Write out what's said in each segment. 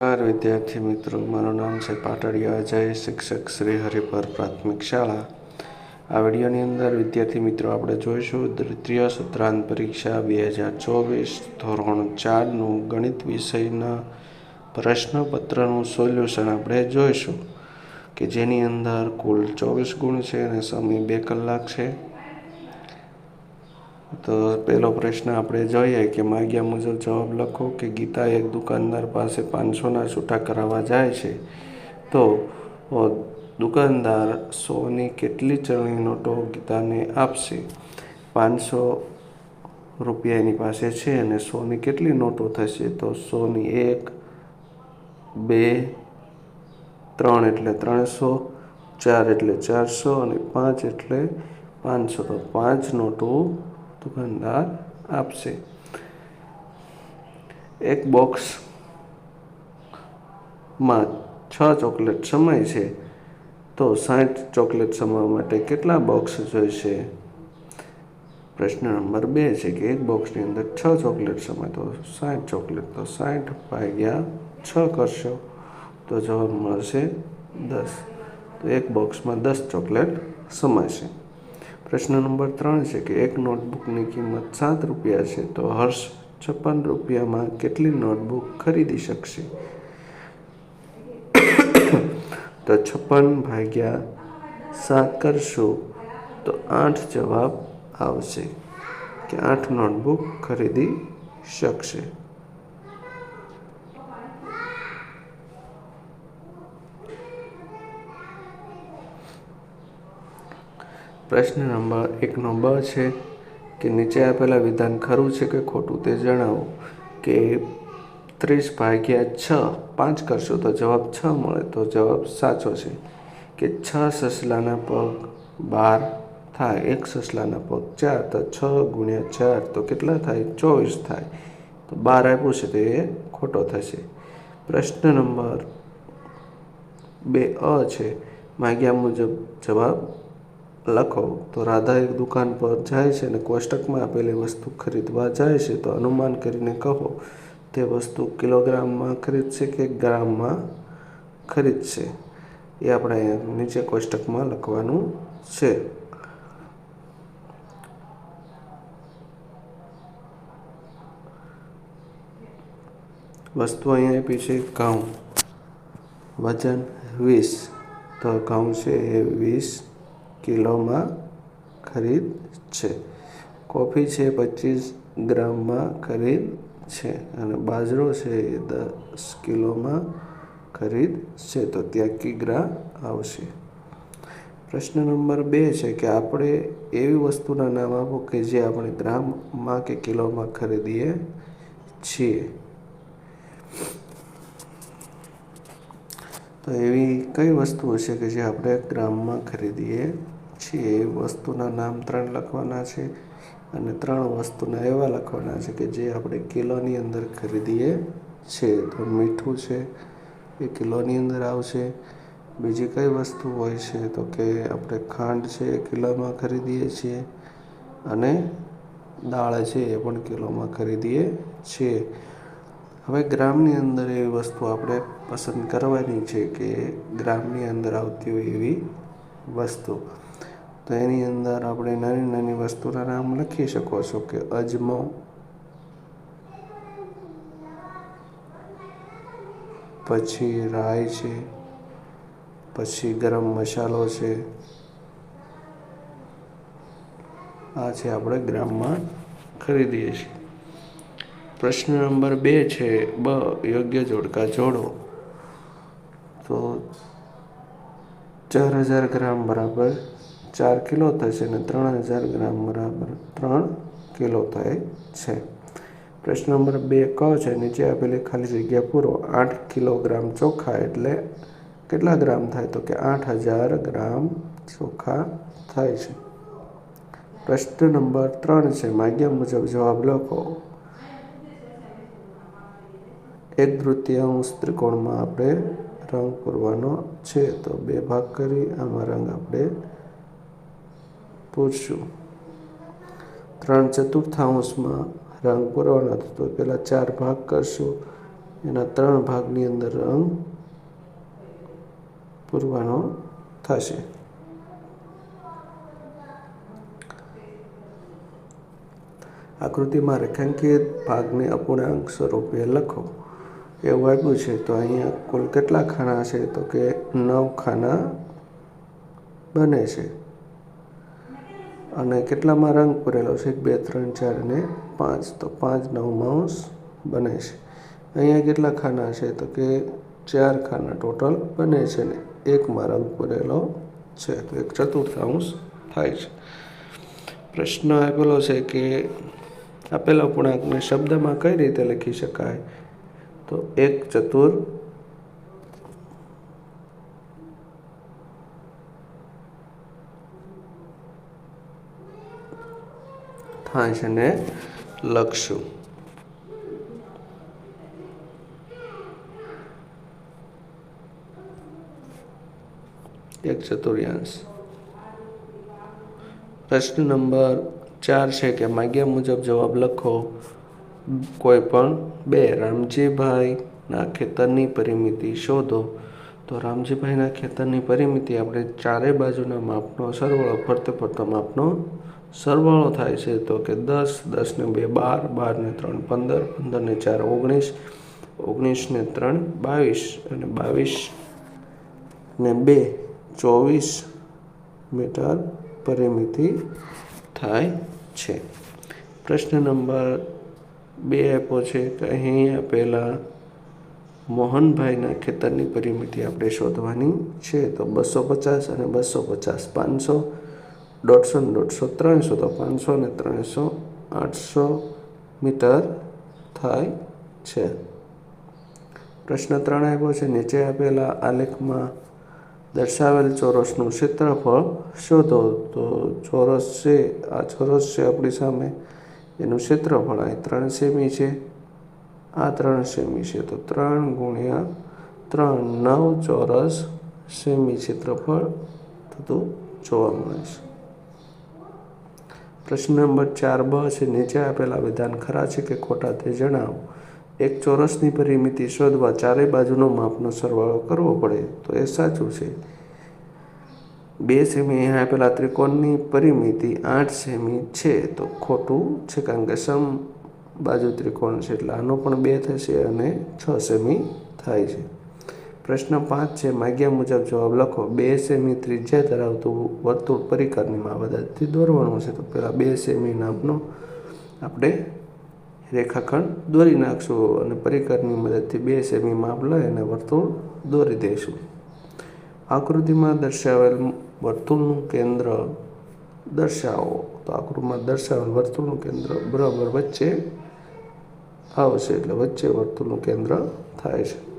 નમસ્કાર, વિદ્યાર્થી મિત્રો. મારું નામ છે પાટડિયા અજય, શિક્ષક શ્રી હરિપર પ્રાથમિક શાળા. આ વિડીયોની અંદર, વિદ્યાર્થી મિત્રો, આપણે જોઈશું તૃતીય સત્રાંત પરીક્ષા બે હજાર ચોવીસ, ધોરણ ચારનું ગણિત વિષયના પ્રશ્નપત્રનું સોલ્યુશન આપણે જોઈશું, કે જેની અંદર કુલ ચોવીસ ગુણ છે અને સમય બે કલાક છે. તો પહેલો પ્રશ્ન આપણે જોઈએ કે માગ્યા મુજબ જવાબ લખો કે ગીતા એક દુકાનદાર પાસે પાંચસોના છૂટા કરાવવા જાય છે. તો દુકાનદાર સોની કેટલી ચલણી નોટો ગીતાને આપશે? પાંચસો રૂપિયા એની પાસે છે અને સોની કેટલી નોટો થશે? તો સોની એક, બે, ત્રણ એટલે ત્રણસો, ચાર એટલે ચારસો અને પાંચ એટલે પાંચસો. તો પાંચ નોટો દુકાનદાર આપશે. એક બોક્સમાં છ ચોકલેટ સમય છે. તો સાઠ ચોકલેટ સમય માટે કેટલા બોક્સ જોઈશે? પ્રશ્ન નંબર બે છે કે એક બોક્સની અંદર છ ચોકલેટ સમય, તો સાઠ ચોકલેટ, તો સાઠ ભાગ્યા છ કરશો. તો જવાબ મળશે દસ. તો એક બોક્સમાં દસ ચોકલેટ સમાશે પ્રશ્ન નંબર ત્રણ છે કે એક નોટબુકની કિંમત સાત રૂપિયા છે, તો હર્ષ છપ્પન રૂપિયામાં કેટલી નોટબુક ખરીદી શકશે? તો છપ્પન ભાગ્યા સાત કરશું, તો આઠ જવાબ આવશે કે આઠ નોટબુક ખરીદી શકશે. પ્રશ્ન નંબર એકનો બ છે કે નીચે આપેલા વિધાન ખરું છે કે ખોટું તે જણાવો? કે ત્રીસ ભાગ્યા છ પાંચ કરશો તો જવાબ છ મળે તો જવાબ સાચો છે. કે છ સસલાના પગ બાર થાય, એક સસલાના પગ ચાર, તો છ ગુણ્યા ચાર તો કેટલા થાય? ચોવીસ થાય. તો બાર આપ્યું છે તો એ ખોટો થશે. પ્રશ્ન નંબર બે અ છે. માગ્યા મુજબ જવાબ લખો. તો રાધા એક દુકાન પર જાય છે અને કોષ્ટકમાં આપેલી વસ્તુ ખરીદવા જાય છે. તો અનુમાન કરીને કહો, તે વસ્તુ કિલોગ્રામમાં ખરીદશે કે ગ્રામમાં ખરીદશે એ આપણે નીચે કોષ્ટકમાં લખવાનું છે. વસ્તુ અહીંયા આપી છે ઘઉં. વજન વીસ. તો ઘઉં છે એ વીસ. કિલોમાં ખરીદ છે. કોફી છે પચીસ ગ્રામમાં ખરીદ છે અને બાજરો છે એ દસ કિલોમાં ખરીદ છે. તો ત્યાં કિગ્રા આવશે. પ્રશ્ન નંબર બે છે કે આપણે એવી વસ્તુના નામ આપો કે જે આપણે ગ્રામમાં કે કિલોમાં ખરીદીએ છીએ. તો એવી કઈ વસ્તુ હશે કે જે આપણે ગ્રામમાં ખરીદીએ છીએ એ વસ્તુના નામ ત્રણ લખવાના છે અને ત્રણ વસ્તુના એવા લખવાના છે કે જે આપણે કિલોની અંદર ખરીદીએ છીએ. તો મીઠું છે, એ કિલોની અંદર આવશે. બીજી કઈ વસ્તુ હોય છે, તો કે આપણે ખાંડ છે, એ કિલોમાં ખરીદીએ છીએ અને દાળ છે, એ પણ કિલોમાં ખરીદીએ છીએ. હવે ગ્રામની અંદર એવી વસ્તુ આપણે પસંદ કરવાની છે કે ગ્રામની અંદર આવતી હોય એવી વસ્તુ. તો એની અંદર આપણે નાની નાની વસ્તુના નામ લખી શકો છો કે અજમો. પછી રાઈ છે. પછી ગરમ મસાલો છે. આ છે આપણે ગ્રામમાં ખરીદીએ છીએ. પ્રશ્ન નંબર બે છે, બ, યોગ્ય જોડકા જોડો. તો ચાર હજાર ગ્રામ બરાબર. ચાર કિલો થશે અને ત્રણ હજાર ગ્રામ બરાબર ત્રણ કિલો થાય છે. પ્રશ્ન નંબર બે ક છે. નીચે આપેલી ખાલી જગ્યા પૂરો આઠ કિલોગ્રામ ચોખા એટલે કેટલા ગ્રામ થાય? તો કે આઠ હજાર ગ્રામ ચોખા થાય છે. પ્રશ્ન નંબર ત્રણ છે. માગ્યા મુજબ જવાબ લખો. એક તૃતીયાંશ ત્રિકોણમાં આપણે રંગ પૂરવાનો છે. તો બે ભાગ કરી. આમાં રંગ આપણે પૂરશું ત્રણ ચતુર્થાંશમાં રંગ પૂરવાનો હતો તો પહેલાં ચાર ભાગ કરશું. એના ત્રણ ભાગની અંદર રંગ પૂરવાનો થશે. આકૃતિમાં રેખાંકિત ભાગને અપૂર્ણાંક સ્વરૂપે લખો. એવું આપ્યું છે, તો અહીંયા કુલ કેટલા ખાના છે? તો કે નવ ખાના બને છે. અને કેટલામાં રંગ પૂરેલો છે? બે, ત્રણ, ચાર ને પાંચ. તો પાંચ નવ માઉસ બને છે. અહીંયા કેટલા ખાના છે? તો કે ચાર ખાના ટોટલ બને છે ને એકમાં રંગ પૂરેલો છે. તો એક ચતુર્થાંશ થાય છે. પ્રશ્ન આપેલો છે કે આપેલા પૂર્ણાંકને શબ્દમાં કઈ રીતે લખી શકાય? તો એક ચતુર થાય છે ને લખશું. એક ચતુર્યાંશ. પ્રશ્ન નંબર ચાર છે કે માગ્યા મુજબ જવાબ લખો. કોઈ પણ બે રામજીભાઈના ખેતરની પરિમિતિ શોધો. તો રામજીભાઈના ખેતરની પરિમિતિ આપણે ચારે બાજુના માપનો સરવાળો ફરતે ફરતો માપનો સરવાળો થાય છે તો કે દસ દસને બે બાર બારને ત્રણ પંદર પંદરને ચાર ઓગણીસ ઓગણીસને ત્રણ બાવીસ અને બાવીસ ને બે ચોવીસ મીટર પરિમિતિ થાય છે. પ્રશ્ન નંબર બે આપ્યો છે કે અહીં આપેલા મોહનભાઈના ખેતરની પરિમિતિ આપણે શોધવાની છે તો બસો પચાસ અને બસો પચાસ પાંચસો દોઢસો ને દોઢસો, ત્રણસો તો પાંચસો ને ત્રણસો, આઠસો મીટર થાય છે. પ્રશ્ન ત્રણ આપ્યો છે. નીચે આપેલા આલેખમાં દર્શાવેલ ચોરસનું ક્ષેત્રફળ શોધો. તો ચોરસ છે, આ ચોરસ છે આપણી સામે. એનું ક્ષેત્રફળ અહીં ત્રણ સેમી છે. આ ત્રણ સેમી છે. તો ત્રણ ગુણ્યા ત્રણ નવ ચોરસ સેમી ક્ષેત્રફળ થતું જોવા મળે છે. પ્રશ્ન નંબર ચાર, બ છે. નીચે આપેલા વિધાન ખરા છે કે ખોટા તે જણાવો. એક ચોરસની પરિમિતિ શોધવા ચારેય બાજુનો માપનો સરવાળો કરવો પડે તો એ સાચું છે. બે સેમી અહીંયા આપેલા ત્રિકોણની પરિમિતિ. આઠ સેમી છે. તો ખોટું છે કારણ કે સમ બાજુ ત્રિકોણ છે એટલે આનો પણ બે થશે અને છ સેમી થાય છે. પ્રશ્ન પાંચ છે, માગ્યા મુજબ જવાબ લખો. બે સેમી ત્રિજ્યા ધરાવતું વર્તુળ પરિકરની મદદથી દોરવાનું છે તો પહેલાં બે સેમી નામનો આપણે રેખાખંડ દોરી નાખશું અને પરિકરની મદદથી બે સેમી માપ લઈ અને વર્તુળ દોરી દઈશું. આકૃતિમાં દર્શાવેલ વર્તુળનું કેન્દ્ર દર્શાવો. તો આકૃતિમાં દર્શાવેલ વર્તુળનું કેન્દ્ર બરાબર વચ્ચે આવશે એટલે વચ્ચે વર્તુળનું કેન્દ્ર થાય છે.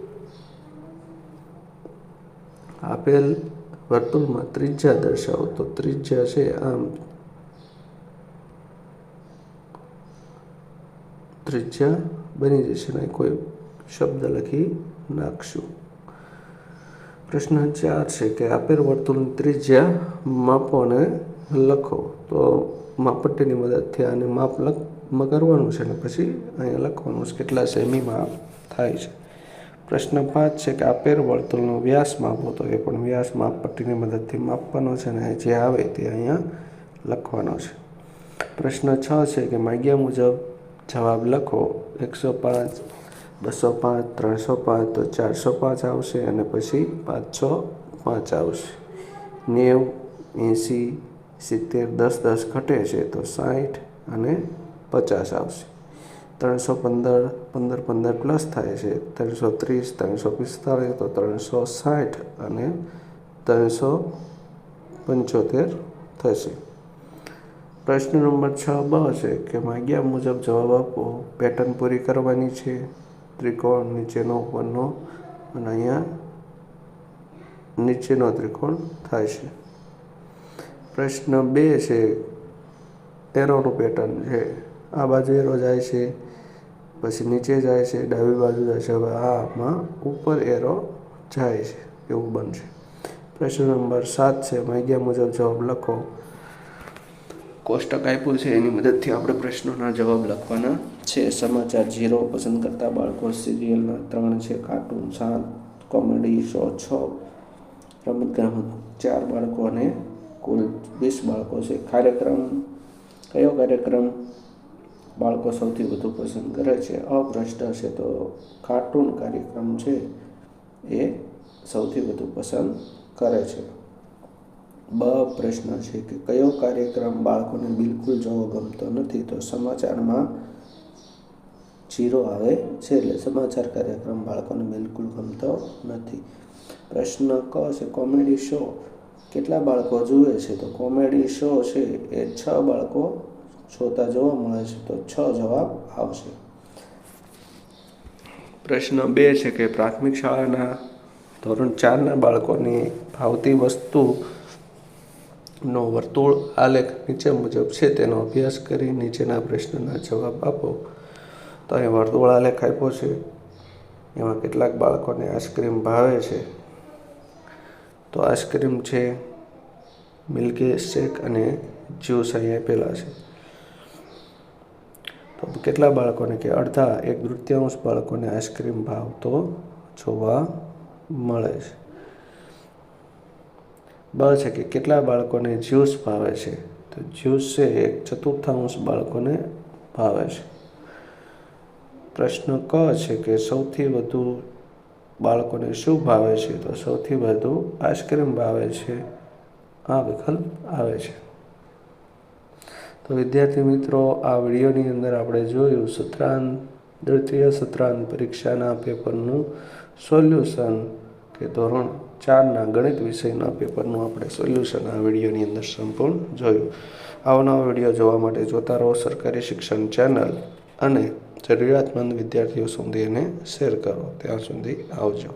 આપેલ વર્તુળમાં ત્રિજ્યા દર્શાવો તો ત્રિજ્યા છે આમ. ત્રિજ્યા બની જશે ને કોઈ શબ્દ લખી નાખશું. પ્રશ્ન ચાર છે કે આપેલ વર્તુળની ત્રિજ્યા માપો અને લખો તો માપટ્ટીની મદદથી આને માપ લખ કરવાનું છે ને પછી અહીંયા લખવાનું છે કેટલા સેમીમાં થાય છે. પ્રશ્ન પાંચ છે કે આપેલ વર્તુળનો વ્યાસ માપો. તો એ પણ વ્યાસ માપપટ્ટીની મદદથી માપવાનો છે અને જે આવે તે અહીંયા લખવાનો છે. પ્રશ્ન છ છે કે માગ્યા મુજબ જવાબ લખો. એકસો પાંચ, બસો પાંચ, ત્રણસો પાંચ, તો ચારસો પાંચ આવશે અને પછી પાંચસો પાંચ આવશે. નેવ, એંસી, સિત્તેર, દસ દસ ઘટે છે તો સાઠ અને પચાસ આવશે. ત્રણસો પંદર પંદર પંદર પ્લસ થાય છે. ત્રણસો ત્રીસ, ત્રણસો પિસ્તાળીસ તો ત્રણસો સાઠ અને ત્રણસો પંચોતેર થશે. પ્રશ્ન નંબર છ બ છે કે માગ્યા મુજબ જવાબ આપો. પેટર્ન પૂરી કરવાની છે. ત્રિકોણ નીચેનો ઉપરનો અને અહીંયા નીચેનો ત્રિકોણ થાય છે. પ્રશ્ન બે છે. એરોનું પેટર્ન છે. આ બાજુ એરો જાય છે. પછી નીચે જાય છે, ડાબી બાજુ જાય છે. હવે આમાં ઉપર એરો જાય છે, એવું બનશે. પ્રશ્ન નંબર સાત છે, માગ્યા મુજબ જવાબ લખો. કોષ્ટક આપ્યું છે, એની મદદથી આપણે પ્રશ્નોના જવાબ લખવાના છે. સમાચાર જીરો પસંદ કરતા બાળકો, સિરિયલના ત્રણ છે કાર્ટૂન સાત કોમેડી શો છ, રમત ગમત ચાર બાળકો અને કુલ વીસ બાળકો છે. કાર્યક્રમ, કયો કાર્યક્રમ? બાળકો સૌથી વધુ પસંદ કરે છે. અભ્રષ્ટ છે તો કાર્ટૂન કાર્યક્રમ છે એ સૌથી વધુ પસંદ કરે છે. બ પ્રશ્ન છે કે કયો કાર્યક્રમ બાળકોને બિલકુલ જોવો ગમતો નથી તો સમાચારમાં જીરો આવે છે એટલે સમાચાર કાર્યક્રમ બાળકોને બિલકુલ ગમતો નથી. પ્રશ્ન ક છે કોમેડી શો. કેટલા બાળકો જુએ છે તો કોમેડી શો છે એ છ બાળકો જોતા જોવા મળે છે તો છ જવાબ આવશે. પ્રશ્ન બે છે કે પ્રાથમિક શાળાના ધોરણ ચારના બાળકોની ભાવતી વસ્તુ નો વર્તુળ આલેખ નીચે મુજબ છે તેનો અભ્યાસ કરી નીચેના પ્રશ્નના જવાબ આપો. તો અહીં વર્તુળ આલેખ આપ્યો છે. એમાં કેટલાક બાળકોને આઈસ્ક્રીમ ભાવે છે. તો આઈસ્ક્રીમ છે મિલ્કી શેક અને જ્યુસ અહીં આપેલા છે. તો કેટલા બાળકોને કે અડધા એક તૃતીયાંશ બાળકોને આઈસ્ક્રીમ ભાવતો જોવા મળે છે. બ છે કે કેટલા બાળકોને જ્યુસ ભાવે છે? તો જ્યુસ છે એક ચતુર્થાંશ બાળકોને ભાવે છે. પ્રશ્ન ક છે કે સૌથી વધુ બાળકોને શું ભાવે છે? તો સૌથી વધુ આઈસ્ક્રીમ ભાવે છે. આ વિકલ્પ આવે છે. તો વિદ્યાર્થી મિત્રો, આ વિડીયોની અંદર આપણે જોયું સત્રાંત દ્વિતીય સત્રાંત પરીક્ષાના પેપરનું સોલ્યુશન કે ધોરણ ચારના ગણિત વિષયના પેપરનું આપણે સોલ્યુશન આ વિડીયોની અંદર સંપૂર્ણ જોયું. આવનારો વીડિયો જોવા માટે જોતા રહો સરકારી શિક્ષણ ચેનલ અને જરૂરિયાતમંદ વિદ્યાર્થીઓ સુધી એને શેર કરો. ત્યાં સુધી આવજો.